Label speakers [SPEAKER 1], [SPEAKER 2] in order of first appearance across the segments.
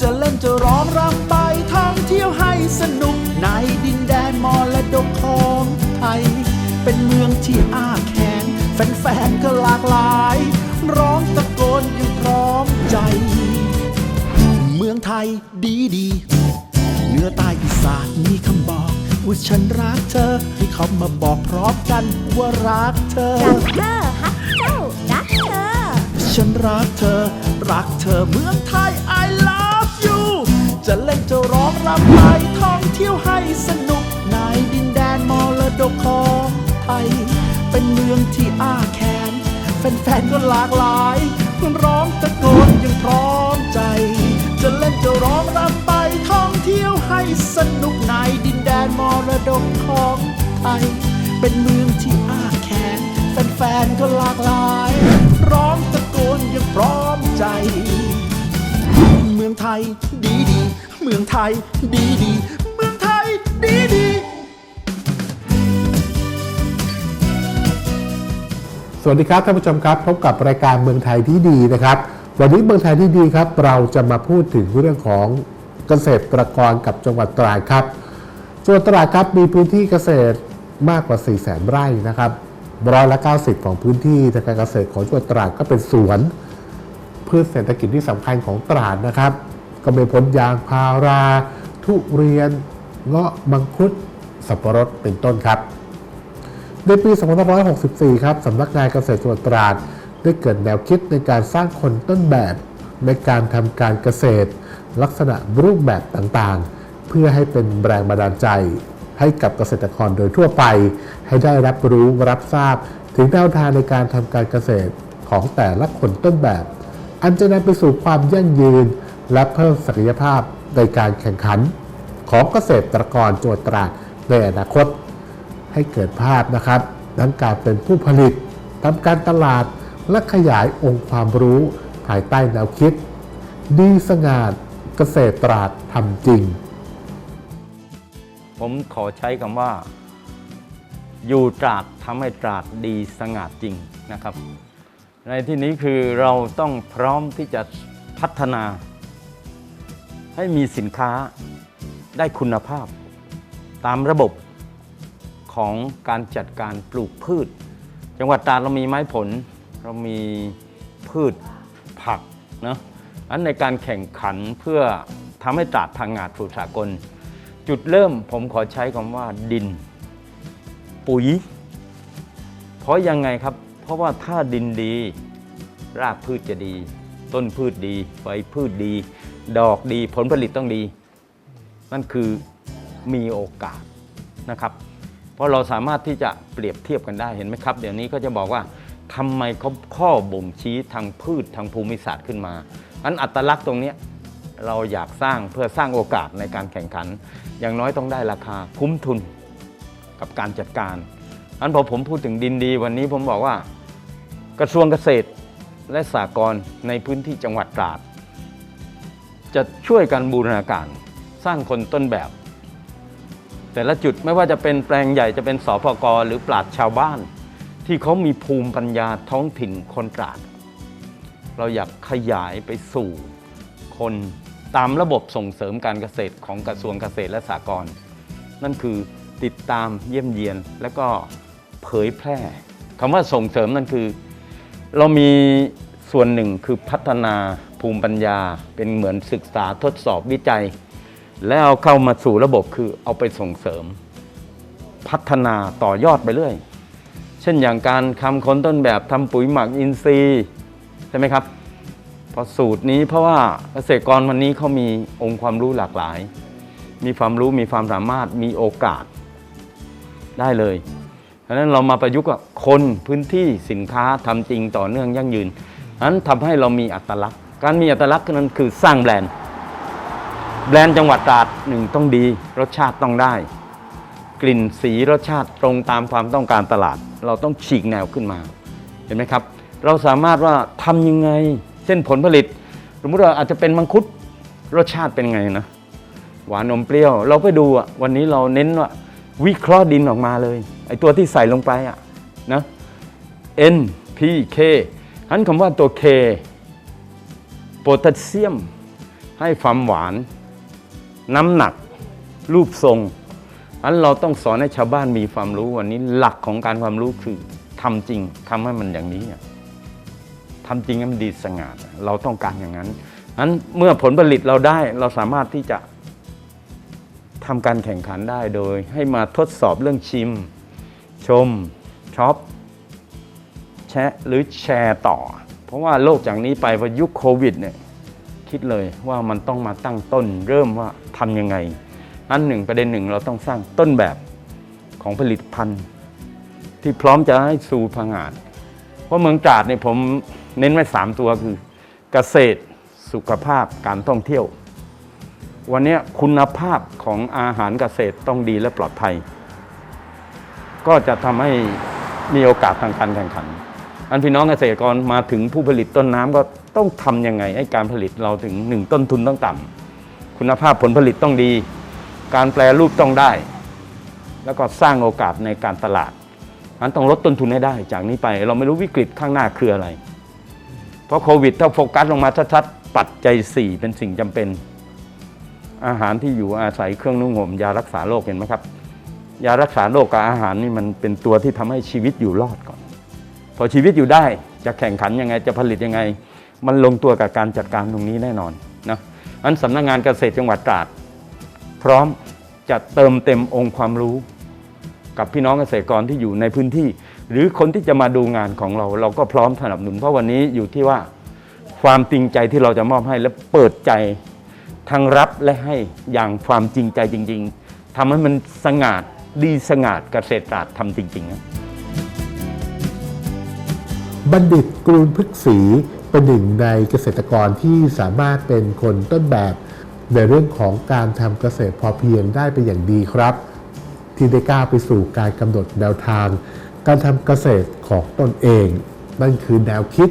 [SPEAKER 1] จะเล่นจะร้องรำไปท่องเที่ยวให้สนุกในดินแดนมรดกของไทย เป็นเมืองที่อ้าแขนแฟนๆก็หลากหลาย ร้องตะโกนอยังพร้อมใจ เมืองไทยดีดีเหนือใต้อีสานมีคำบอกว่าฉันรักเธอ ให้เขามาบอกพร้อมกันว่ารักเธอ
[SPEAKER 2] รักเธอฮักเจ้ารักเธอ
[SPEAKER 1] ฉันรักเธอ รักเธอเมืองไทย I love you จะเล่นจะร้องรำไปท่องเที่ยวให้สนุกในดินแดนมรดกของไทย เป็นเมืองที่อ้าแขนแฟนๆก็หลากหลายร้องตะโกนยังพร้อมใจ จะเล่นจะร้องรำไปท่องเที่ยวให้สนุกในดินแดนมรดกของไทย เป็นเมืองที่อ้าแขนแฟนๆก็หลากหลาย ร้องตะโกนยังพร้อมใจ เมืองไทยดีดี มืองไทย ดีดีเมืองไทย ดีดี
[SPEAKER 3] สวัสดีครับท่านผู้ชมครับ พบกับรายการเมืองไทยที่ดีนะครับ วันนี้เมืองไทยที่ดีครับ เราจะมาพูดถึงเรื่องของเกษตรกรกับจังหวัดตราดครับจังหวัดตราดครับมีพื้นที่เกษตรมากกว่า 4 0 0แสนไร่นะครับร้อยละ90 ของพื้นที่ทางการเกษตรของจังหวัดตราดก็เป็นสวนพืชเศรษฐกิจที่สำคัญของตราดนะครับ ก็มีผลยางพารา ทุเรียนเงาะมังคุด สับปะรดเป็นต้นครับ ในปี 2564 ครับสำนักงานเกษตรจังหวัดตราดได้เกิดแนวคิดในการสร้างคนต้นแบบในการทำการเกษตร ลักษณะรูปแบบต่างๆ เพื่อให้เป็นแรงบันดาลใจ ให้กับเกษตรกรโดยทั่วไป ให้ได้รับรู้รับทราบ ถึงแนวทางในการทำการเกษตรของแต่ละคนต้นแบบ อันจะนำไปสู่ความยั่งยืน และเพิ่มศักยภาพในการแข่งขันของเกษตรกรจังหวัดตราดในอนาคต ให้เกิดภาพนะครับทั้งการเป็นผู้ผลิตทำการตลาดและขยายองค์ความรู้ภายใต้แนวคิด ดีสง่าเกษตรตราดทำจริง
[SPEAKER 4] ผมขอใช้คำว่า อยู่ตราดทำให้ตราดดีสง่าจริงนะครับ ในที่นี้คือเราต้องพร้อมที่จะพัฒนา ให้มีสินค้าได้คุณภาพ ตามระบบของการจัดการปลูกพืช จังหวัดตราดเรามีไม้ผล เรามีพืชผักเนาะอันในการแข่งขันเพื่อทำให้ตราดพังงาดสู่สากล จุดเริ่มผมขอใช้คำว่าดิน ปุ๋ย เพราะยังไงครับ เพราะว่าถ้าดินดี รากพืชจะดี ต้นพืชดีใบพืชดี ดอกดีผลผลิตต้องดี นั่นคือมีโอกาสนะครับ เพราะเราสามารถที่จะเปรียบเทียบกันได้เห็นไหมครับ เดี๋ยวนี้ก็จะบอกว่าทำไมเขาข้อบ่งชี้ทางพืชทางภูมิศาสตร์ขึ้นมาอันอัตลักษณ์ตรงนี้เราอยากสร้างเพื่อสร้างโอกาสในการแข่งขัน อย่างน้อยต้องได้ราคาคุ้มทุนกับการจัดการอันพอผมพูดถึงดินดีวันนี้ผมบอกว่า กระทรวงเกษตรและสหกรณ์ในพื้นที่จังหวัดตราด จะช่วยกันบูรณาการสร้างคนต้นแบบ แต่ละจุดไม่ว่าจะเป็นแปลงใหญ่จะเป็นสพกหรือปราดชาวบ้าน ที่เขามีภูมิปัญญาท้องถิ่นคนตราดเราอยากขยายไปสู่คนตามระบบส่งเสริมการเกษตรของกระทรวงเกษตรและสหกรณ์นั่นคือติดตามเยี่ยมเยียนและก็เผยแพร่คำว่าส่งเสริมนั่นคือ เรามี ส่วนหนึ่งคือพัฒนาภูมิปัญญา เป็นเหมือนศึกษาทดสอบวิจัย แล้วเอาเข้ามาสู่ระบบคือเอาไปส่งเสริม พัฒนาต่อยอดไปเรื่อย เช่นอย่างการทำคนต้นแบบทำปุ๋ยหมักอินทรีย์ใช่ไหมครับพราะสูตรนี้เพราะว่าเกษตรกรวันนี้เขามีองค์ความรู้หลากหลาย มีความรู้มีความสามารถมีโอกาสได้เลยเพราะนั้นเรามาประยุกต์กับคนพื้นที่สินค้าทำจริงต่อเนื่องยั่งยืน นั้นทำให้เรามีอัตลักษณ์ การมีอัตลักษณ์นั้นคือสร้างแบรนด์ แบรนด์จังหวัดตราดหนึ่งต้องดี รสชาติต้องได้ กลิ่นสีรสชาติตรงตามความต้องการตลาด เราต้องฉีกแนวขึ้นมา เห็นไหมครับ เราสามารถว่าทำยังไง เช่นผลผลิต สมมติว่าอาจจะเป็นมังคุดรสชาติเป็นไงนะ หวานนมเปรี้ยว เราไปดูอะวันนี้เราเน้นว่าวิเคราะห์ดินออกมาเลยไอตัวที่ใส่ลงไปอะนะ N P K หันคำว่าตัว K โพแทสเซียม ให้ความหวาน น้ำหนัก รูปทรงอันเราต้องสอนให้ชาวบ้านมีความรู้วันนี้หลักของการความรู้คือทำจริงทำให้มันอย่างนี้อะทำจริงให้มันดีสง่าเราต้องการอย่างนั้นนั้นเมื่อผลผลิตเราได้เราสามารถที่จะทำการแข่งขันได้โดย ให้มาทดสอบเรื่องชิม ชมช็อปะหรือแชร์ต่อ เพราะว่าโลกจากนี้ไปพอยุคโควิดเนี่ยคิดเลยว่ามันต้องมาตั้งต้นเริ่มว่าทำยังไง อันหนึ่งประเด็นหนึ่งเราต้องสร้างต้นแบบของผลิตภัณฑ์ ที่พร้อมจะให้สู่พังอาจเพราะเมืองตราดเนี่ยผมเน้นไว้สามตัวคือ เกษตรสุขภาพการท่องเที่ยว วันนี้คุณภาพของอาหารเกษตรต้องดีและปลอดภัย ก็จะทำให้มีโอกาสทางการแข่งขัน อันพี่น้องเกษตรกรมาถึงผู้ผลิตต้นน้ำก็ต้องทำยังไงให้การผลิตเราถึงหนึ่งต้นทุนต้องต่ำคุณภาพผลผลิตต้องดี การแปลรูปต้องได้ แล้วก็สร้างโอกาสในการตลาดมันต้องลดต้นทุนให้ได้ จากนี้ไปเราไม่รู้วิกฤตข้างหน้าคืออะไร เพราะโควิดถ้าโฟกัสลงมาชัดๆปัจจัย4เป็นสิ่งจำเป็น อาหารที่อยู่อาศัยเครื่องนุ่งห่มยารักษาโรคเห็นไหมครับยารักษาโรคกับอาหารนี่มันเป็นตัวที่ทำให้ชีวิตอยู่รอดก่อน พอชีวิตอยู่ได้จะแข่งขันยังไงจะผลิตยังไง มันลงตัวกับการจัดการตรงนี้แน่นอนนะอันสำนักงานเกษตรจังหวัดตราด พร้อมจะเติมเต็มองค์ความรู้ กับพี่น้องเกษตรกรที่อยู่ในพื้นที่ หรือคนที่จะมาดูงานของเรา เราก็พร้อมสนับสนุนเพราะวันนี้อยู่ที่ว่าความจริงใจที่เราจะมอบให้และเปิดใจทั้งรับและให้อย่างความจริงใจจริง ๆทำให้มันสง่าดดีสง่าดเกษตรตราดทำจริงๆนะ
[SPEAKER 3] บัณฑิตกรูนพฤกษีเป็นหนึ่งในเกษตรกรที่สามารถเป็นคนต้นแบบในเรื่องของการทำเกษตรพอเพียงได้เป็นอย่างดีครับ ที่ได้ก้าวไปสู่การกำหนดแนวทาง การทำเกษตรของตนเอง นั่นคือแนวคิด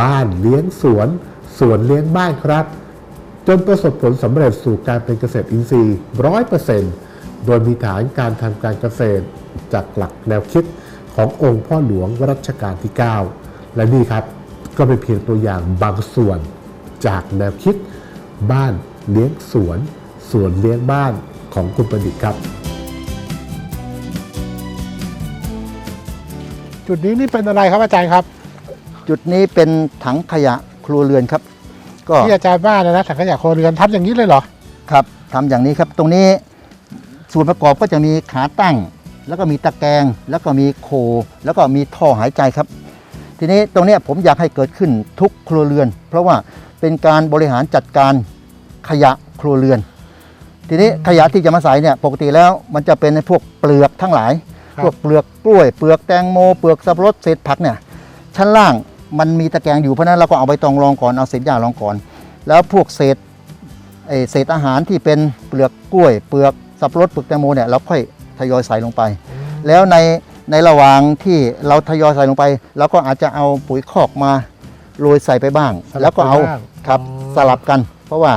[SPEAKER 3] บ้านเลี้ยงสวน สวนเลี้ยงบ้านครับ จนประสบผลสำเร็จสู่การเป็นเกษตรอินทรีย์ร้อยเปอร์เซ็นต์โดยมีฐานการทำการเกษตรจากหลักแนวคิดขององค์พ่อหลวงรัชกาลที่ 9 และนี่ครับก็เป็นเพียงตัวอย่างบางส่วนจากแนวคิดบ้านเลี้ยงสวน สวนเลี้ยงบ้านของคุณประดิษฐ์ครับ
[SPEAKER 5] จุดนี้นี่เป็นอะไรครับอาจารย์ครับ
[SPEAKER 6] จุดนี้เป็นถังขยะครัวเรือนครับ ก็
[SPEAKER 5] ที่อาจารย์ว่านะนะถังขยะครัวเรือนทำอย่างนี้เลยเหรอ
[SPEAKER 6] ครับทำอย่างนี้ครับ ตรงนี้ส่วนประกอบก็จะมีขาตั้ง แล้วก็มีตะแกรงแล้วก็มีโค แล้วก็มีท่อหายใจครับ ทีนี้ตรงเนี้ยผมอยากให้เกิดขึ้นทุกครัวเรือน เพราะว่าเป็นการบริหารจัดการขยะครัวเรือน ทีนี้ขยะที่จะมาใส่เนี่ยปกติแล้วมันจะเป็นในพวกเปลือกทั้งหลาย
[SPEAKER 5] ครับ
[SPEAKER 6] พวกเปลือกกล้วย เปลือกแตงโม เปลือกสับปะรดเศษผักเนี่ยชั้นล่างมันมีตะแกรงอยู่เพราะฉะนั้นเราก็เอาใบตองรองก่อนเอาเศษหญ้ารองก่อน แล้วพวกเศษเอ่อเศษอาหารที่เป็นเปลือกกล้วย เปลือกสับปะรดเปลือกแตงโมเนี่ยเราค่อยทยอยใส่ลงไป แล้วใน ในระหว่างที่เราทยอยใส่ลงไปเราก็อาจจะเอาปุ๋ยคอกมาโรยใส่ไปบ้าง
[SPEAKER 5] สลับ
[SPEAKER 6] แล้วก็เอา
[SPEAKER 5] ไปบ้าง
[SPEAKER 6] ครับ
[SPEAKER 5] อ๋อ
[SPEAKER 6] สลับกัน เพราะว่า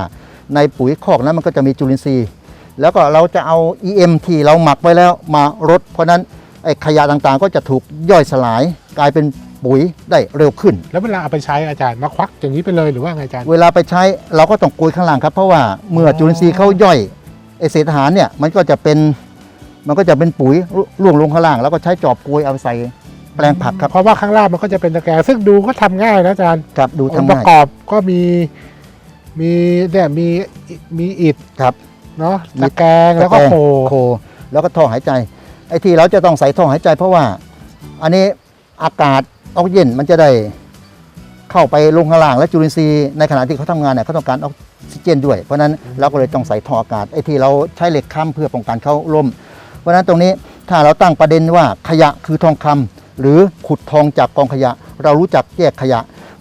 [SPEAKER 6] ในปุ๋ยคอกนั้นมันก็จะมีจุลินทรีย์ แล้วก็เราจะเอา EM ที่เราหมักไว้แล้วมารดเพราะฉะนั้นไอ้ขยะต่างๆ ก็จะถูกย่อยสลายกลายเป็นปุ๋ยได้เร็วขึ้น
[SPEAKER 5] แล้วเวลาเอาไปใช้อาจารย์มาควักอย่างนี้ไปเลยหรือว่าไงอาจารย์
[SPEAKER 6] เวลาไปใช้เราก็ต้องโกยข้างล่างครับ เพราะว่าเมื่อจุลินทรีย์เขาย่อยไอเศษอาหารเนี่ยมันก็จะเป็น มันก็จะเป็นปุ๋ยร่วงลงข้างล่าง แล้วก็ใช้จอบโกยเอาไปใส่แปลงผักครับ
[SPEAKER 5] เพราะว่าข้างล่างมันก็จะเป็นตะแกรงซึ่งดูก็ทำง่ายนะอาจารย์
[SPEAKER 6] ครับดู
[SPEAKER 5] อง
[SPEAKER 6] ทำ
[SPEAKER 5] ค์ประ
[SPEAKER 6] ง่าย
[SPEAKER 5] กอบก็มีมีเนี่ยมีมีอิฐ
[SPEAKER 6] ครับ
[SPEAKER 5] เนาะตะแกรงแล้วก็
[SPEAKER 6] ตะ
[SPEAKER 5] โค
[SPEAKER 6] โค แล้วก็ท่อหายใจไอ้ที่เราจะต้องใส่ท่อหายใจ เพราะว่า อันนี้อากาศออกซิเจนมันจะได้เข้าไปลงข้างล่างและจุลินทรีย์ในขณะที่เขาทำงานเนี่ยเขาต้องการออกซิเจนด้วยเพราะฉะนั้นเราก็เลยต้องใส่ท่ออากาศไอ้ที่เราใช้เหล็กค้ำเพื่อป้องกันเขาล่ม เพราะฉะนั้นตรงนี้ถ้าเราตั้งประเด็นว่าขยะคือทองคำหรือขุดทองจากกองขยะ เรารู้จักแยกขยะ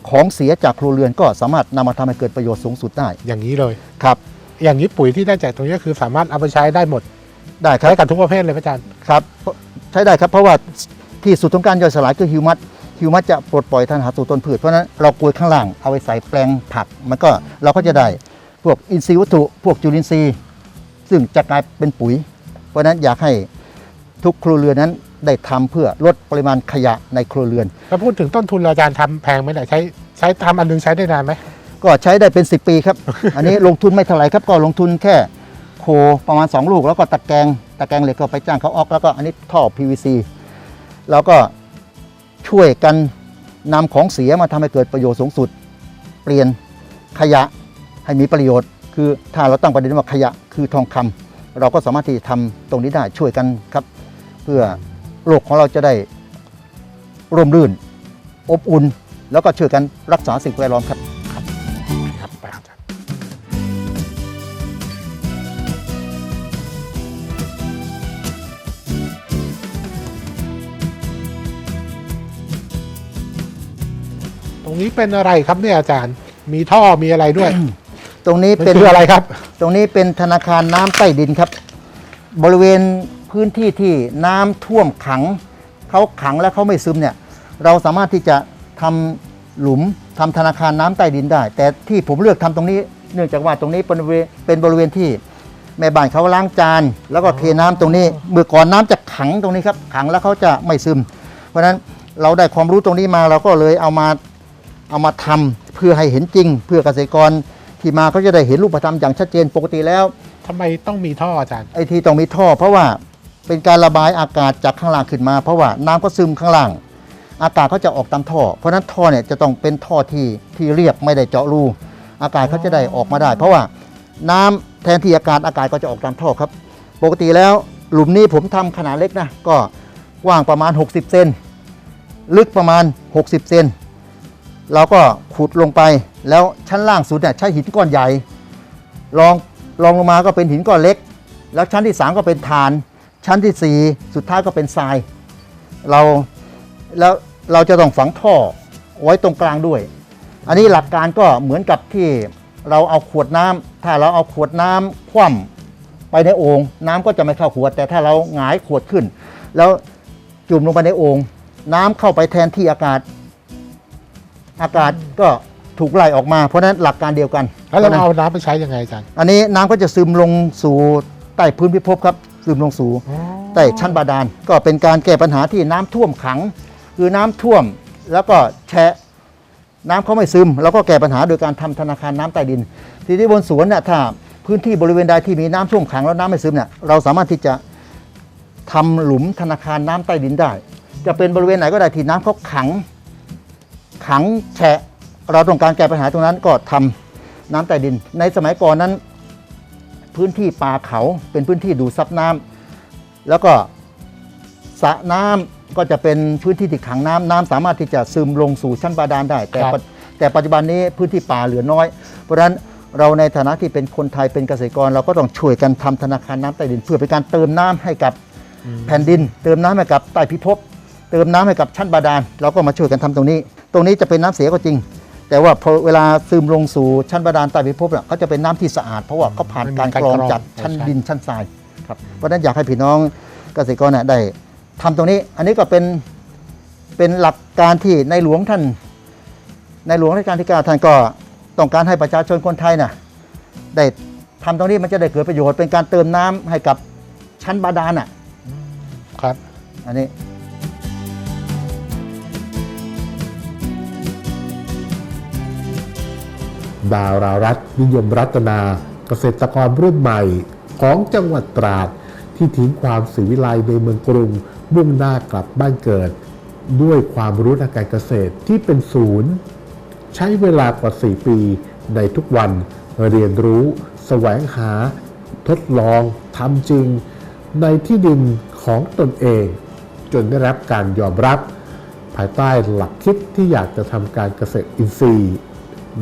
[SPEAKER 6] ของเสียจากครัวเรือนก็สามารถนำมาทำให้เกิดประโยชน์สูงสุดได้
[SPEAKER 5] อย่างนี้เลย
[SPEAKER 6] ครับ
[SPEAKER 5] อย่างนี้ปุ๋ยที่ได้จากตรงนี้ก็คือสามารถเอาไปใช้ได้หมด
[SPEAKER 6] ได้ครับ
[SPEAKER 5] ใช้กับทุกประเภทเลยพระอาจารย์
[SPEAKER 6] ครับใช้ได้ครับเพราะว่าที่สุดของการย่อยสลายคือฮิวมัสฮิวมัสจะปลดปล่อยทางหาสู่ต้นพืชเพราะฉะนั้นเรากลวยข้างล่างเอาไปใส่แปลงผัก มันก็เราก็จะได้พวกอินทรีย์วัตถุพวกจุลินทรีย์ ซึ่งจะกลายเป็นปุ๋ย เพราะฉะนั้นอยากให้ทุกครัวเรือนนั้นได้ทำเพื่อลดปริมาณขยะในครัวเรือน
[SPEAKER 5] ถ้าพูดถึงต้นทุนอาจารย์ทำแพงไหมเนี่ยใช้ใช้ทำอันหนึงใช้ได้นานไหม
[SPEAKER 6] ก็ใช้ได้เป็น 10 ปีครับ อันนี้ลงทุนไม่เท่าไหร่ครับก็ลงทุนแค่โคประมาณ 2 ลูก แล้วก็ตะแกรงตะแกรงเหล็กก็ไปจ้างเขาออก แล้วก็อันนี้ท่อ PVC แล้วก็ช่วยกันนำของเสียมาทำให้เกิดประโยชน์สูงสุด เปลี่ยนขยะให้มีประโยชน์ คือถ้าเราตั้งประเด็นว่าขยะคือทองคำ เราก็สามารถที่จะทำตรงนี้ได้ช่วยกันครับ เพื่อโลกของเราจะได้ร่มรื่น อบอุ่น แล้วก็ช่วยกันรักษาสิ่งแวดล้อมครับ
[SPEAKER 5] ครับไปครับอาจารย์ตรงนี้เป็นอะไรครับเนี่ยอาจารย์ มีท่อมีอะไรด้วย
[SPEAKER 6] ตรงนี้
[SPEAKER 5] มัน
[SPEAKER 6] เป็น
[SPEAKER 5] คืออะไรครับ
[SPEAKER 6] ตรงนี้เป็นธนาคารน้ำใต้ดินครับ บริเวณพื้นที่ที่น้ำท่วมขังเขาขังและเขาไม่ซึมเนี่ยเราสามารถที่จะทำหลุมทำธนาคารน้ำใต้ดินได้ แต่ที่ผมเลือกทำตรงนี้ เนื่องจากว่าตรงนี้เป็นบริเวณเป็นบริเวณที่แม่บ้านเขาล้างจาน แล้วก็เทน้ำตรงนี้เมื่อก่อนน้ำจะขังตรงนี้ครับขังแล้วเขาจะไม่ซึม เพราะฉะนั้นเราได้ความรู้ตรงนี้มาเราก็เลยเอามาเอามาทำเพื่อให้เห็นจริง เพื่อเกษตรกร ที่มาเขาจะได้เห็นรูปธรรมอย่างชัดเจนปกติแล้ว
[SPEAKER 5] ทำไมต้องมีท่ออาจารย์
[SPEAKER 6] ไอ้ที่ต้องมีท่อ เพราะว่าเป็นการระบายอากาศจากข้างล่างขึ้นมา เพราะว่าน้ำก็ซึมข้างล่าง อากาศก็จะออกตามท่อ เพราะฉะนั้นท่อเนี่ยจะต้องเป็นท่อที่ที่เรียบไม่ได้เจาะรูอากาศเขาจะได้ออกมาได้ เพราะว่าน้ำแทนที่อากาศอากาศก็จะออกตามท่อครับ ปกติแล้วหลุมนี้ผมทำขนาดเล็กนะก็กว้างประมาณ 60 เซนลึกประมาณ 60 เซนเราก็ขุดลงไป แล้วชั้นล่างสุดเนี่ยใช้หินก้อนใหญ่รองรองลงมาก็เป็นหินก้อนเล็ก แล้วชั้นที่ 3 ก็เป็นฐาน ชั้นทีสี่ 4 สุดท้ายก็เป็นทราย เราแล้วเราจะต้องฝังท่อไว้ตรงกลางด้วย อันนี้หลักการก็เหมือนกับที่เราเอาขวดน้ำถ้าเราเอาขวดน้ำคว่ำไปในโอ่งน้ำก็จะไม่เข้าขวด แต่ถ้าเราหงายขวดขึ้น แล้วจุ่มลงไปในโอ่งน้ำเข้าไปแทนที่อากาศ อากาศก็ ถูกไล่ออกมาเพราะฉะนั้นหลักการเดียวกัน
[SPEAKER 5] แล้วเราเอาน้ำไปใช้ยังไงอาจารย์
[SPEAKER 6] อันนี้น้ำก็จะซึมลงสู่ใต้พื้นพิภพครับซึมลงสู่ใต้ชั้นบาดาลก็เป็นการแก้ปัญหาที่น้ำท่วมขัง คือน้ำท่วมแล้วก็แชะน้ำเขาไม่ซึม แล้วก็แก้ปัญหาโดยการทำธนาคารน้ำใต้ดิน ทีนี้บนสวนเนี่ยถ้าพื้นที่บริเวณใดที่มีน้ำท่วมขังแล้วน้ำไม่ซึมเนี่ยเราสามารถที่จะทำหลุมธนาคารน้ำใต้ดินได้ จะเป็นบริเวณไหนก็ได้ที่น้ำเขาขัง ขังแฉะ เราต้องการแก้ปัญหาตรงนั้นก็ทำน้ำใต้ดิน ในสมัยก่อนนั้น พื้นที่ป่าเขาเป็นพื้นที่ดูดซับน้ำแล้วก็สระน้ำก็จะเป็นพื้นที่ที่ขังน้ำน้ำสามารถที่จะซึมลงสู่ชั้นบาดาลได้ แต่
[SPEAKER 5] ครับ
[SPEAKER 6] ปัจแต่ปัจจุบันนี้พื้นที่ป่าเหลือน้อย เพราะฉะนั้นเราในฐานะที่เป็นคนไทยเป็นเกษตรกร เราก็ต้องช่วยกันทำธนาคารน้ำใต้ดิน เพื่อเป็นการเติมน้ำให้กับแผ่นดิน เติมน้ำให้กับใต้พิภพเติมน้ำให้กับชั้นบาดาลเราก็มาช่วยกันทำตรงนี้ ตรงนี้จะเป็นน้ำเสียก็จริง แต่ว่าพอเวลาซึมลงสู่ชั้นบาดาลใต้พิภพเนี่ยเขาจะเป็นน้ำที่สะอาด เพราะว่าเขาผ่านการกรองจากชั้นดินชั้นทรายครับเพราะฉะนั้นอยากให้พี่น้องเกษตรกรเนี่ยได้ทำตรงนี้ อันนี้ก็เป็นเป็นหลักการที่ในหลวงท่าน ในหลวงรัชกาลที่เก้าท่านก็ต้องการให้ประชาชนคนไทยน่ะได้ทำตรงนี้มันจะได้เกิดประโยชน์เป็นการเติมน้ำให้กับชั้นบาดาลอะ
[SPEAKER 5] ครับ
[SPEAKER 6] อันนี้
[SPEAKER 3] ดาวรารัตนิยมรัตนาเกษตรกรรุ่นใหม่ของจังหวัดตราด ที่ทิ้งความสิวิไลในเมืองกรุง มุ่งหน้ากลับบ้านเกิด ด้วยความรู้ทางการเกษตรที่เป็นศูนย์ ใช้เวลากว่า 4 ปีในทุกวันเรียนรู้ แสวงหา ทดลองทำจริง ในที่ดินของตนเอง จนได้รับการยอมรับ ภายใต้หลักคิดที่อยากจะทำการเกษตรอินทรีย์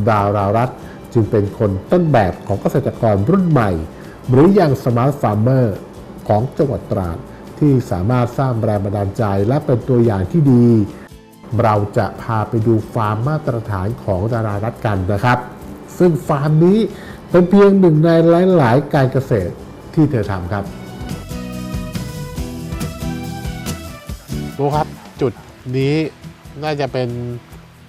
[SPEAKER 3] ดาวรารัตจึงเป็นคนต้นแบบของเกษตรกรรุ่นใหม่ หรือยังสมาร์ทฟาร์มเมอร์ของจังหวัดตราดที่สามารถสร้างแรงบันดาลใจและเป็นตัวอย่างที่ดี เราจะพาไปดูฟาร์มมาตรฐานของดารารัตกันนะครับ ซึ่งฟาร์มนี้เป็นเพียงหนึ่งในหลาย ๆ การเกษตรที่เธอทำครับ
[SPEAKER 5] รู้ครับจุดนี้น่าจะเป็น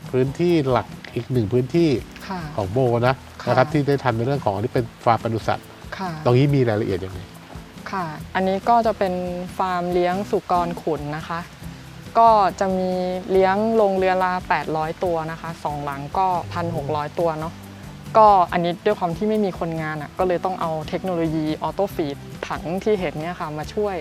[SPEAKER 5] พื้นที่หลัก อีกหนึ่งพื้นที่
[SPEAKER 7] ค่ะ
[SPEAKER 5] ของโบนะ
[SPEAKER 7] ค่ะ
[SPEAKER 5] นะครับที่ได้ทำในเรื่องของที่เป็นฟาร์มปศุสัตว์
[SPEAKER 7] ค่ะ
[SPEAKER 5] ตรงนี้มีรายละเอียดยังไง
[SPEAKER 7] ค่ะ อันนี้ก็จะเป็นฟาร์มเลี้ยงสุกรขุนนะคะ ก็จะมีเลี้ยงลงเรือละ800 ตัวนะคะสองหลังก็ 1,600 ตัวเนาะก็อันนี้ด้วยความที่ไม่มีคนงานอะก็เลยต้องเอาเทคโนโลยีออโต้ฟีดถังที่เห็นเนี่ยค่ะมาช่วย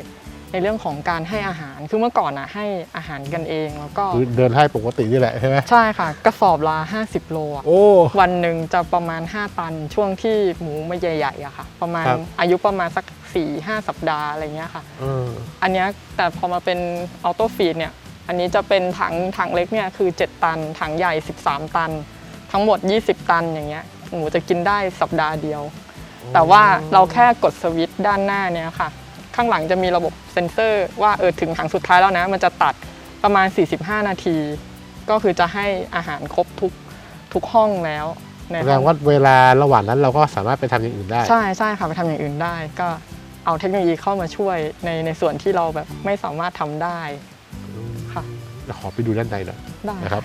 [SPEAKER 7] ในเรื่องของการให้อาหาร คือเมื่อก่อนอะให้อาหารกันเองแล้วก็
[SPEAKER 5] คือเดินให้ปกตินี่แหละใช่ไหม
[SPEAKER 7] ใช่ค่ะ กระสอบละ50 โลอะ
[SPEAKER 5] โอ้
[SPEAKER 7] วันหนึ่งจะประมาณ 5 ตันช่วงที่หมูไม่ใหญ่ๆอะค่ะ ประมาณ
[SPEAKER 5] ครับ
[SPEAKER 7] อายุประมาณสัก 4-5 สัปดาห์อะไรเงี้ยค่ะ
[SPEAKER 5] เออ
[SPEAKER 7] อันเนี้ยแต่พอมาเป็นออโต้ฟีดเนี่ยอันนี้จะเป็นถังถังเล็กเนี่ยคือ 7 ตัน ถังใหญ่ 13 ตัน ทั้งหมด 20 ตันอย่างเงี้ยหมูจะกินได้สัปดาห์เดียว แต่ว่าเราแค่กดสวิตช์ด้านหน้าเนี่ยค่ะ ข้างหลังจะมีระบบเซ็นเซอร์ ว่าเออถึงถังสุดท้ายแล้วนะ มันจะตัดประมาณ 45 นาที ก็คือจะให้อาหารครบทุกทุกห้องแล้วใน
[SPEAKER 5] แส
[SPEAKER 7] ห้
[SPEAKER 5] ด
[SPEAKER 7] อง
[SPEAKER 5] งว่าเวลาระหว่างนั้นเราก็สามารถไปทำอย่างอื่นได้
[SPEAKER 7] ใช่ใช่ค่ะไปทำอย่างอื่นได้ ก็เอาเทคโนโลยีเข้ามาช่วยในในส่วนที่เราแบบไม่สามารถทำได้ค่ะ
[SPEAKER 5] ขอไปดูด้านในหน่อย
[SPEAKER 7] ได้
[SPEAKER 5] นะครับ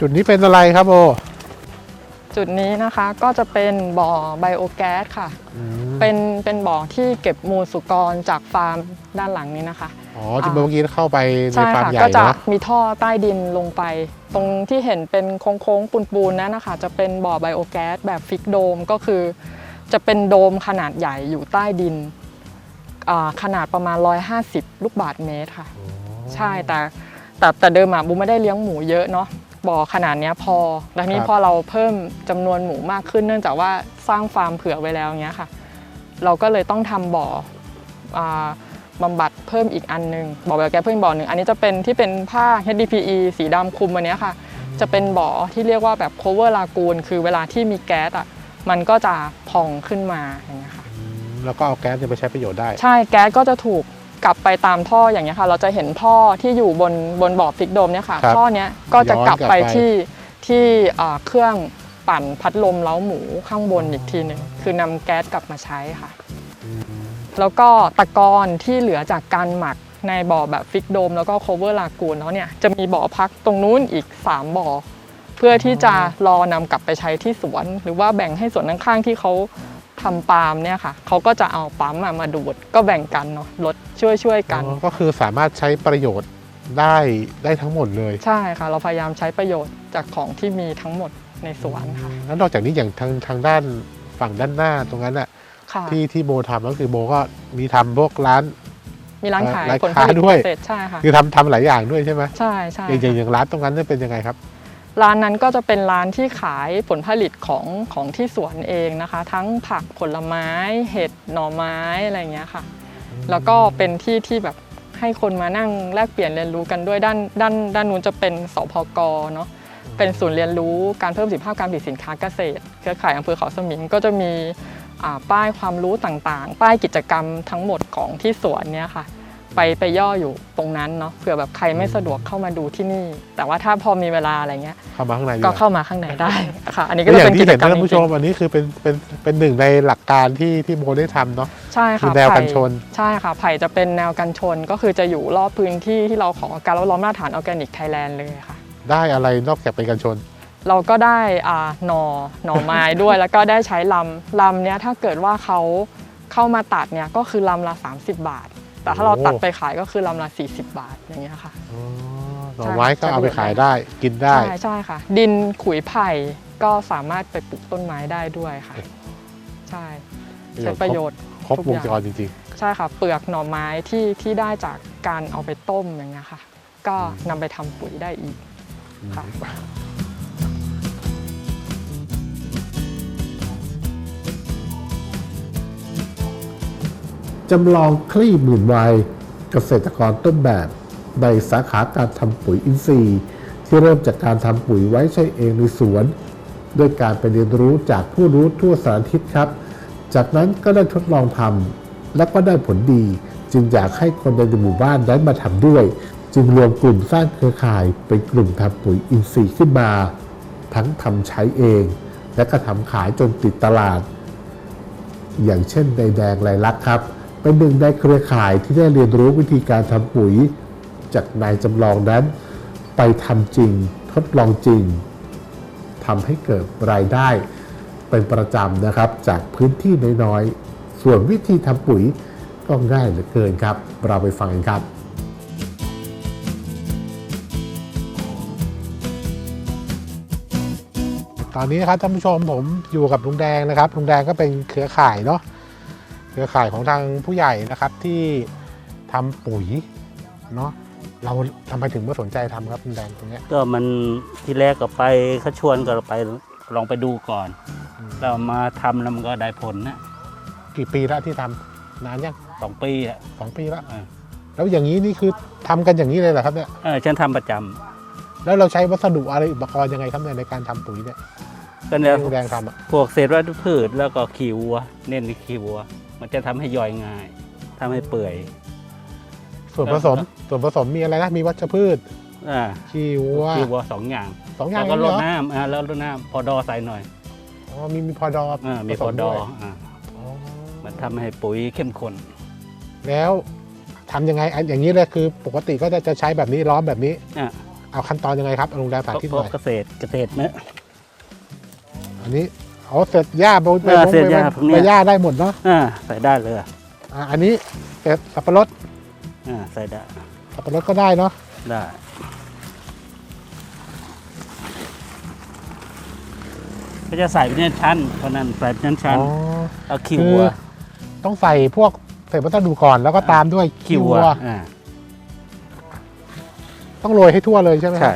[SPEAKER 5] จุดนี้เป็นอะไรครับโบ
[SPEAKER 7] จุดนี้นะคะก็จะเป็นบ่อไบโอแก๊สค่ะ เป็นเป็นบ่อที่เก็บมูลสุกรจากฟาร์มด้านหลังนี้นะคะ
[SPEAKER 5] อ๋อที่เมื่อกี้เข้าไปใน
[SPEAKER 7] ใช่
[SPEAKER 5] ฟาร์ม
[SPEAKER 7] ค่ะ
[SPEAKER 5] ใหญ่
[SPEAKER 7] ก็จะ
[SPEAKER 5] เนาะ
[SPEAKER 7] มีท่อใต้ดินลงไป ตรงที่เห็นเป็นโค้งๆปูนๆนั่นนะคะ จะเป็นบ่อไบโอแก๊สแบบฟิกโดมก็คือ จะเป็นโดมขนาดใหญ่อยู่ใต้ดินอ่าขนาดประมาณ 150 ลูกบาทเมตรค่ะ ใช่แต่แต่แต่เดิมอะบูไม่ได้เลี้ยงหมูเยอะเนาะ บ่อขนาดเนี้ยพอ แล้วนี้
[SPEAKER 5] ครับ
[SPEAKER 7] พอเราเพิ่มจำนวนหมูมากขึ้น เนื่องจากว่าสร้างฟาร์มเผื่อไว้แล้วเงี้ยค่ะ เราก็เลยต้องทำบ่ออาบำบัดเพิ่มอีกอันหนึงบ่อแบบแก๊สเพิ่มบ่อหนึ่งอันนี้จะเป็นที่เป็นผ้า HDPE สีดำคลุมอันเนี้ยค่ะ จะเป็นบ่อที่เรียกว่าแบบ cover lagoon คือเวลาที่มีแก๊สอะมันก็จะพองขึ้นมาอย่างเงี้ยค่ะ
[SPEAKER 5] แล้วก็เอาแก๊สเนี่ยไปใช้ประโยชน์ได้
[SPEAKER 7] ใช่แก๊สก็จะถูก กลับไปตามท่ออย่างเงี้ยค่ะ เราจะเห็นท่อที่อยู่บนบนบ่อพลิกโดมเนี่ยค่ะ
[SPEAKER 5] ครับ
[SPEAKER 7] ท่อเนี้ยก็จะกลับไป
[SPEAKER 5] ย้อนกลับไป
[SPEAKER 7] ที่ที่อ่าเครื่องปั่นพัดลมเล้าหมูข้างบนอีกทีหนึ่งคือนำแก๊สกลับมาใช้ค่ะ แล้วก็ตะกอนที่เหลือจากการหมักในบ่อแบบฟิกโดม แล้วก็โคเวอร์ลากูนแล้วเนี่ยจะมีบ่อพักตรงนู้นอีก 3 บ่อ เพื่อที่จะรอนำกลับไปใช้ที่สวน หรือว่าแบ่งให้สวนข้างๆที่เขา ทำปาล์มเนี่ยค่ะเขาก็จะเอาปั๊มอะมาดูดก็แบ่งกันเนาะลดช่วยช่วยๆกัน
[SPEAKER 5] อ๋อก็คือสามารถใช้ประโยชน์ได้ได้ทั้งหมดเลย
[SPEAKER 7] ใช่ค่ะ เราพยายามใช้ประโยชน์จากของที่มีทั้งหมดในสวนค่ะ
[SPEAKER 5] แล้วนอกจากนี้อย่างทางทางด้านฝั่งด้านหน้าตรงนั้นอะ
[SPEAKER 7] ค่ะ
[SPEAKER 5] ที่ที่โบทำก็คือโบก็มีทำพวกร้าน
[SPEAKER 7] มีร้านขาย
[SPEAKER 5] ร้าน
[SPEAKER 7] ผลผ
[SPEAKER 5] ค้า
[SPEAKER 7] ลิต
[SPEAKER 5] ด้วย
[SPEAKER 7] เกษตรใช่ค่ะ
[SPEAKER 5] คือทำทำหลายอย่างด้วยใช่ไหม
[SPEAKER 7] ใช่ใช่
[SPEAKER 5] อย่างอย่าง
[SPEAKER 7] ค่ะ
[SPEAKER 5] อย่างร้านตรงนั้นเนี่ยเป็นยังไงครับ
[SPEAKER 7] ร้านนั้นก็จะเป็นร้านที่ขายผลผลิตของของที่สวนเองนะคะ ทั้งผักผลไม้เห็ดหน่อไม้อะไรเงี้ยค่ะ แล้วก็เป็นที่ที่แบบให้คนมานั่งแลกเปลี่ยนเรียนรู้กันด้วยด้านด้านด้านนู้นจะเป็นสพกเนาะเป็นศูนย์เรียนรู้การเพิ่มสิทธิภาพการผลิตสินค้าเกษตร เครือข่ายอำเภอเขาสมิงก็จะมีป้ายความรู้ต่างๆ ป้ายกิจกรรมทั้งหมดของที่สวนเนี่ยค่ะ ไปไปย่ออยู่ตรงนั้นเนาะเผื่อแบบใครไม่สะดวกเข้ามาดูที่นี่ แต่ว่าถ้าพอมีเวลาอะไรเงี้ย
[SPEAKER 5] เข้ามาข้างในดี
[SPEAKER 7] ก็
[SPEAKER 5] ว่า
[SPEAKER 7] เข้ามาข้างในได้ค่ะ อันนี้
[SPEAKER 5] ก็
[SPEAKER 7] ก็
[SPEAKER 5] อ
[SPEAKER 7] จะ
[SPEAKER 5] ย่า
[SPEAKER 7] เป็
[SPEAKER 5] ง
[SPEAKER 7] น
[SPEAKER 5] ที่
[SPEAKER 7] กิจ
[SPEAKER 5] เห็น
[SPEAKER 7] กรรม
[SPEAKER 5] ท่านผู้ช
[SPEAKER 7] จริ
[SPEAKER 5] ม
[SPEAKER 7] ง
[SPEAKER 5] อันนี้คือเป็นเป็นเป็นหนึ่งในหลักการที่ที่โบได้ทำเนาะ
[SPEAKER 7] ๆใช่
[SPEAKER 5] คื
[SPEAKER 7] ค่ะ
[SPEAKER 5] อแนวกัน
[SPEAKER 7] ไผ่
[SPEAKER 5] ชน
[SPEAKER 7] ใช่ค่ะไผ่จะเป็นแนวกันชนก็คือจะอยู่รอบพื้นที่ที่เราขอการรับรองมาตรฐานออร์แกนิกไทยแลนด์เลยค่ะ
[SPEAKER 5] ได้อะไรนอกจากเป็นกันชน
[SPEAKER 7] เราก็ได้อ่าหน่อหน่อไม้ด้วย แล้วก็ได้ใช้ลำลำเนี้ยถ้าเกิดว่าเขาเข้ามาตัดเนี่ยก็คือลำละ 30 บาท แต่ถ้าเรา
[SPEAKER 5] โอ้
[SPEAKER 7] ตัดไปขายก็คือลำละ40 บาทอย่างเงี้ยค่ะ
[SPEAKER 5] อ๋อหน่อไม้ก็เอาไปขายได้กินได้
[SPEAKER 7] ใช่ใช่ค่ะ ดินขุยไผ่ก็สามารถไปปลูกต้นไม้ได้ด้วยค่ะ ใช่ใช้ประโยชน์
[SPEAKER 5] ครบ
[SPEAKER 7] ทุก
[SPEAKER 5] ว
[SPEAKER 7] องย่าง
[SPEAKER 5] จรจริง
[SPEAKER 7] ใช่ค่ะ เปลือกหน่อไม้ที่ที่ได้จากการเอาไปต้มอย่างเงี้ยค่ะ ก็นำไปทำปุ๋ยได้อีก
[SPEAKER 5] ๆ
[SPEAKER 7] ค่ะ
[SPEAKER 3] จำลองคลี่หมื่นวัยเกษตรกรต้นแบบในสาขาการทำปุ๋ยอินทรีย์ ที่เริ่มจากการทำปุ๋ยไว้ใช้เองในสวน ด้วยการไปเรียนรู้จากผู้รู้ทั่วสารทิศครับ จากนั้นก็ได้ทดลองทำและก็ได้ผลดี จึงอยากให้คนในหมู่บ้านนั้มาทำด้วย จึงรวมกลุ่มสร้างเครือข่ายเป็นกลุ่มทำปุ๋ยอินทรีย์ขึ้นมา ทั้งทำใช้เอง และก็ทำขายจนติดตลาด อย่างเช่นในแดงไรลักครับ เป็นหนึ่งในเครือข่ายที่ได้เรียนรู้วิธีการทำปุ๋ย จากนายจำลองนั้น ไปทำจริงทดลองจริงทำให้เกิดรายได้เป็นประจำนะครับ จากพื้นที่น้อยๆ ส่วนวิธีทำปุ๋ยก็ง่ายเหลือเกินครับ เราไปฟังกันครับ
[SPEAKER 5] ตอนนี้นะครับท่านผู้ชมผมอยู่กับลุงแดงนะครับลุงแดงก็เป็นเครือข่ายเนาะ เครือข่ายของทางผู้ใหญ่นะครับที่ทำปุ๋ยเนาะเราทำไมถึงมาสนใจทำครับลุงแดงตรงเนี้ย
[SPEAKER 8] ก็มันที่แรกก็ไปเขาชวนก็ไปลองไปดูก่อนแล้วมาทำแล้วมันก็ได้ผลนะ
[SPEAKER 5] กี่ปีแล้วที่ทำนานยัง
[SPEAKER 8] สองปีอะ
[SPEAKER 5] สองปีแล้ว
[SPEAKER 8] อ่า
[SPEAKER 5] แล้วอย่างนี้นี่คือทำกันอย่างนี้เลยเหรอครับเนี่ย
[SPEAKER 8] เออฉันทำประจำ
[SPEAKER 5] แล้วเราใช้วัสดุอะไรอุปกรณ์ยังไงครับเนี่ยในการทำปุ๋ยเนี่ย
[SPEAKER 8] ก็เนี่ย
[SPEAKER 5] ที่ลุงแดงทำอะ
[SPEAKER 8] พวกเศษวัชพืชแล้วก็ขี้วัว เน้นที่ขี้วัว มันจะทำให้ย่อยง่ายทำให้เปื่อย
[SPEAKER 5] ส่วนผสม ส่วนผสมมีอะไรนะมีวัชพืช
[SPEAKER 8] อ่า
[SPEAKER 5] ขี้วัว
[SPEAKER 8] ขี้วัวสองอย่าง
[SPEAKER 5] สองอย่าง
[SPEAKER 8] แล้วก็
[SPEAKER 5] เอง
[SPEAKER 8] ร
[SPEAKER 5] เหร
[SPEAKER 8] ด
[SPEAKER 5] อ
[SPEAKER 8] น้ำอ่าแล้วรดน้ำพอดอใส่หน่อย
[SPEAKER 5] อ๋อมีมีพอดอ
[SPEAKER 8] อ่ามี
[SPEAKER 5] ผ
[SPEAKER 8] พ
[SPEAKER 5] ส
[SPEAKER 8] อด
[SPEAKER 5] ด้
[SPEAKER 8] อ
[SPEAKER 5] วย
[SPEAKER 8] อ่า
[SPEAKER 5] อ๋อ
[SPEAKER 8] มันทำให้ปุ๋ยเข้มข้น
[SPEAKER 5] แล้วทำยังไงอันอย่างนี้เลยคือ ปกติก็จะจะใช้แบบนี้ล้อมแบบนี้
[SPEAKER 8] อะ
[SPEAKER 5] เอาขั้นตอนยังไงครับเอาลุงแดงสาธิตห
[SPEAKER 8] เพราะ
[SPEAKER 5] น่อย
[SPEAKER 8] เกษตรเกษตรเนะ
[SPEAKER 5] อันนี้ เอาเสร็จหญ้าไปไป
[SPEAKER 8] เออ
[SPEAKER 5] ไป
[SPEAKER 8] เศษหญ้า
[SPEAKER 5] ไป
[SPEAKER 8] พวกเนี้ย
[SPEAKER 5] ไปหญ้าได้หมดเนาะ
[SPEAKER 8] อ่าใส่ได้เลย
[SPEAKER 5] อะอันนี้เสร็จสับปะรด
[SPEAKER 8] อ่าใส่ได้
[SPEAKER 5] สับปะรดก็ได้เนาะ
[SPEAKER 8] ได้ก็จะใส่เป็นชั้นเพราะนั้นใส่เป็นชั้น
[SPEAKER 5] อ๋อ
[SPEAKER 8] เอาขี้
[SPEAKER 5] คือ
[SPEAKER 8] วัว
[SPEAKER 5] ต้องใส่พวกเศษวัสดุก่อนแล้วก็ตามด้วย
[SPEAKER 8] ขี้
[SPEAKER 5] ขี้
[SPEAKER 8] วั
[SPEAKER 5] วั
[SPEAKER 8] ว
[SPEAKER 5] ว
[SPEAKER 8] อ่า
[SPEAKER 5] ต้องโรยให้ทั่วเลยใช่ไหม
[SPEAKER 8] ใช่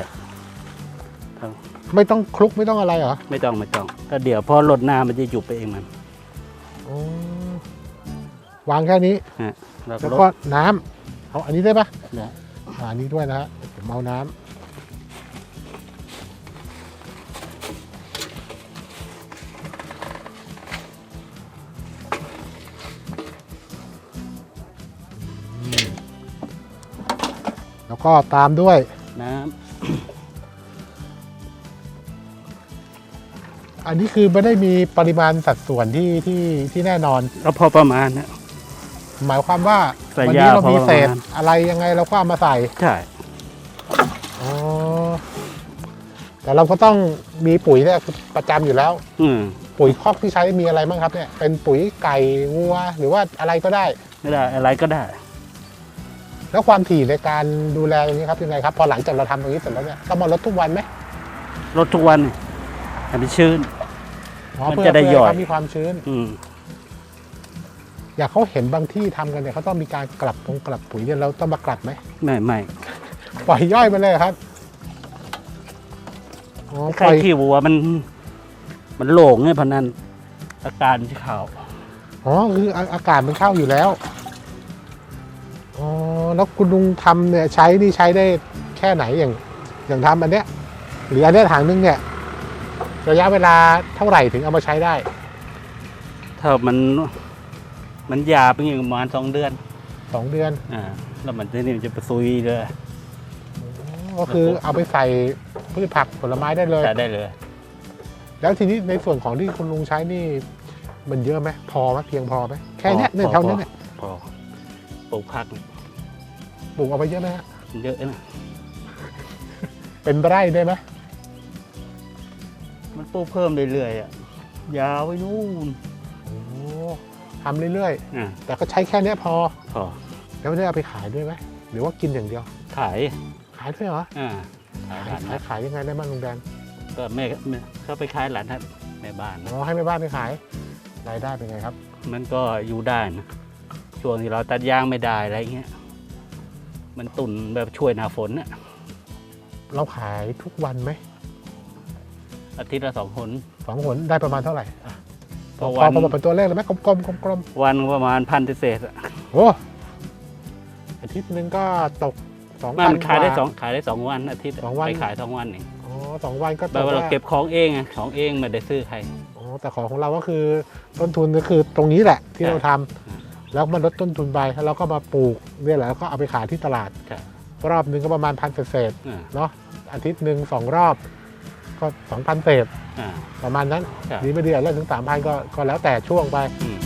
[SPEAKER 5] ไม่ต้องคลุกไม่ต้องอะไรเหรอ
[SPEAKER 8] ไม่ต้องไม่ต้องก็เดี๋ยวพอลดน้ำมันจะหยุบไปเองมัน
[SPEAKER 5] อ๋อวางแค่นี้
[SPEAKER 8] ฮะแล้วก็
[SPEAKER 5] แล้ว
[SPEAKER 8] ล
[SPEAKER 5] ก็
[SPEAKER 8] ด
[SPEAKER 5] น้ำเอาอันนี้ได้ปะ
[SPEAKER 8] ได้
[SPEAKER 5] อ่าอันนี้ด้วยนะฮะผมเอาน้ำอืมแล้วก็ตามด้วย อันนี้คือไม่ได้มีปริมาณสัดส่วนที่ที่ที่แน่นอนำ
[SPEAKER 8] แล้วพอประมาณนะ
[SPEAKER 5] หมายความว่า
[SPEAKER 8] ใส่
[SPEAKER 5] วันี้
[SPEAKER 8] ยา
[SPEAKER 5] เรามี
[SPEAKER 8] พอประมาณ
[SPEAKER 5] เศษอะไรยังไงเราก็เอามาใส่
[SPEAKER 8] ใช่
[SPEAKER 5] อ๋อแต่เราก็ต้องมีปุ๋ยเนี่ยประจำอยู่แล้ว
[SPEAKER 8] อืม
[SPEAKER 5] ปุ๋ยคอกที่ใช้มีอะไรบ้างครับเนี่ยเป็นปุ๋ยไก่วัวหรือว่าอะไรก็ได้
[SPEAKER 8] ไม่ได้อะไรก็ได้
[SPEAKER 5] แล้วความถี่ในการดูแลตรงนี้ครับยังไงครับ พอหลังจากเราทำตรงนี้เสร็จแล้วเนี่ยต้องมาลดทุกวันไหม
[SPEAKER 8] ลดทุกวัน ให้มันชื้น
[SPEAKER 5] อ๋อ
[SPEAKER 8] มัน
[SPEAKER 5] เพื่อ
[SPEAKER 8] จะได้
[SPEAKER 5] เพื่
[SPEAKER 8] ย่อย
[SPEAKER 5] ให้เขามีความชื้น
[SPEAKER 8] อืม
[SPEAKER 5] อยากเขาเห็นบางที่ทำกันเนี่ยเขาต้องมีการกลับตรงกลับปุ๋ยเนี่ยเราต้องมากลับไหม
[SPEAKER 8] ไม่ไม่
[SPEAKER 5] ปล่อยย่อยไปเลยเหรอครับอ๋อ
[SPEAKER 8] ใค
[SPEAKER 5] ป
[SPEAKER 8] ร
[SPEAKER 5] ล่อย
[SPEAKER 8] ขี้วัวมัน มันโหลงไงพะนันอาการที่เขา
[SPEAKER 5] อ๋อคืออาอากาศมันเข้าอยู่แล้วอ๋อแล้วคุณลุงทำเนี่ยใช้นี่ใช้ได้แค่ไหนอย่าง อย่างทำอันเนี้ยหรืออันเนี้ยถังนึงเนี่ย ระยะเวลาเท่าไหร่ถึงเอามาใช้ได้
[SPEAKER 8] ถ้ามันมันยาเป็นอย่างประมาณสองเดือน
[SPEAKER 5] สองเดือน
[SPEAKER 8] อ่าแล้วมันจะนี่มันจะไปซุยเลย
[SPEAKER 5] ก็คือเอาไปใส่พืชผักผลไม้ได้เลย
[SPEAKER 8] ใช้ได้เลย
[SPEAKER 5] แล้วทีนี้ในส่วนของที่คุณลุงใช้นี่ มันเยอะไหมพอไหมเพียงพอไหมแค่เนี้ย
[SPEAKER 8] พอ
[SPEAKER 5] เนี่ย
[SPEAKER 8] พอ
[SPEAKER 5] เท่านี้เนี่ย
[SPEAKER 8] พอปลูกผัก
[SPEAKER 5] ปลูกเอาไปเยอะไหมฮะ
[SPEAKER 8] มันเยอะนะ
[SPEAKER 5] เป็นไร่ได้ไหม
[SPEAKER 8] มันปลูกเพิ่มเรื่อยๆอะยาวไปนู่น
[SPEAKER 5] โอ้ทำเรื่อย
[SPEAKER 8] อ่า
[SPEAKER 5] ๆแต่ก็ใช้แค่เนี้ยพอ
[SPEAKER 8] พอ
[SPEAKER 5] แล้วไม่ได้เอาไปขายด้วยไหมหรือว่ากินอย่างเดียว
[SPEAKER 8] ขาย
[SPEAKER 5] ขายด้วยเหรอ
[SPEAKER 8] อ่าขายหลาน
[SPEAKER 5] ขาย
[SPEAKER 8] นะ
[SPEAKER 5] ขายยังไงได้บ้างลุงแดง
[SPEAKER 8] ก็แม่แม่เขาไปขายหลานทัดแม่บ้าน
[SPEAKER 5] อ๋อให้แม่บ้านไปขาย รายได้เป็นไงครับ
[SPEAKER 8] มันก็อยู่ได้นะช่วงที่เราตัดยางไม่ได้อะไรเงี้ยมันตุนแบบช่วยหน้าฝนน่ะ
[SPEAKER 5] เราขายทุกวันไหม
[SPEAKER 8] อาทิตย์ละสองคน
[SPEAKER 5] สองหนได้ประมาณเท่าไหร่อะ
[SPEAKER 8] พ
[SPEAKER 5] พ
[SPEAKER 8] อ
[SPEAKER 5] อ
[SPEAKER 8] วัน
[SPEAKER 5] พอบอกเป็นตัวเลขเลยไหมกลมๆกลม
[SPEAKER 8] วันประมาณพันเศษๆอะ
[SPEAKER 5] ๆโอ้อาทิตย์หนึงก็ตกสอง
[SPEAKER 8] มั
[SPEAKER 5] พัน
[SPEAKER 8] นขายได้
[SPEAKER 5] กว่
[SPEAKER 8] สองขายได้สองวันอาทิตย์ะ
[SPEAKER 5] สองวัน
[SPEAKER 8] ไปขายสองวันเอง
[SPEAKER 5] อ๋อสองวันก็
[SPEAKER 8] แบบว่าเราเก็บของเองอะของเองไม่ได้ซื้อใคร
[SPEAKER 5] อ๋อแต่ของของเราก็คือต้นทุนก็คือตรงนี้แหละที่
[SPEAKER 8] ใช่
[SPEAKER 5] เราทำแล้วมันลดต้นทุนไปแล้วเราก็มาปลูกเนี่ยแหละแล้วก็เอาไปขายที่ตลาด
[SPEAKER 8] ใช่
[SPEAKER 5] รอบหนึงก็ประมาณพันเศษ
[SPEAKER 8] อ่า
[SPEAKER 5] ๆเนาะอาทิตย์หนึ่งสองรอบ ก็สองพันเศษ
[SPEAKER 8] อ่า
[SPEAKER 5] ประมาณนั้น
[SPEAKER 8] ใช่
[SPEAKER 5] ดีไม่ดีอาจจะถึงสามพันก็ก็แล้วแต่ช่วงไป
[SPEAKER 8] อืม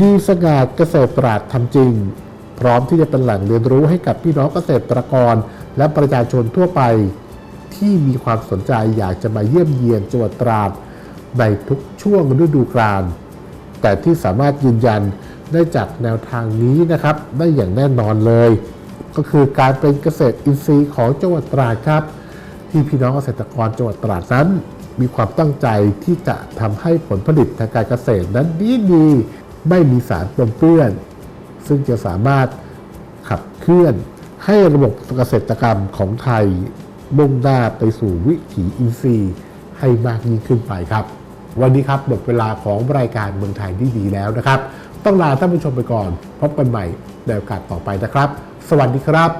[SPEAKER 3] ดีสง่าเกษตรตราดทำจริง พร้อมที่จะเป็นแหล่งเรียนรู้ให้กับพี่น้องเกษตรกร และประชาชนทั่วไป ที่มีความสนใจอยากจะมาเยี่ยมเยียนจังหวัดตราดในทุกช่วงฤดูกาลแต่ที่สามารถยืนยันได้จากแนวทางนี้นะครับ ได้อย่างแน่นอนเลย ก็คือการเป็นเกษตรอินทรีย์ของจังหวัดตราดครับ ที่พี่น้องเกษตรกรจังหวัดตราดนั้น มีความตั้งใจที่จะทำให้ผลผลิตทางการเกษตรนั้นดีดีไม่มีสารปนเปื้อน ซึ่งจะสามารถขับเคลื่อนให้ระบบเกษตรกรรมของไทยมุ่งหน้าไปสู่วิถีอินทรีย์ให้มากยิ่งขึ้นไปครับ วันนี้ครับหมดเวลาของรายการเมืองไทยที่ดีแล้วนะครับ ต้องลาท่านผู้ชมไปก่อน พบกันใหม่ในโอกาสต่อไปนะครับ สวัสดีครับ